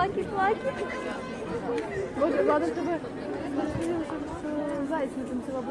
плакі-плакі. Боже, ладно, тебе зайць не танцював,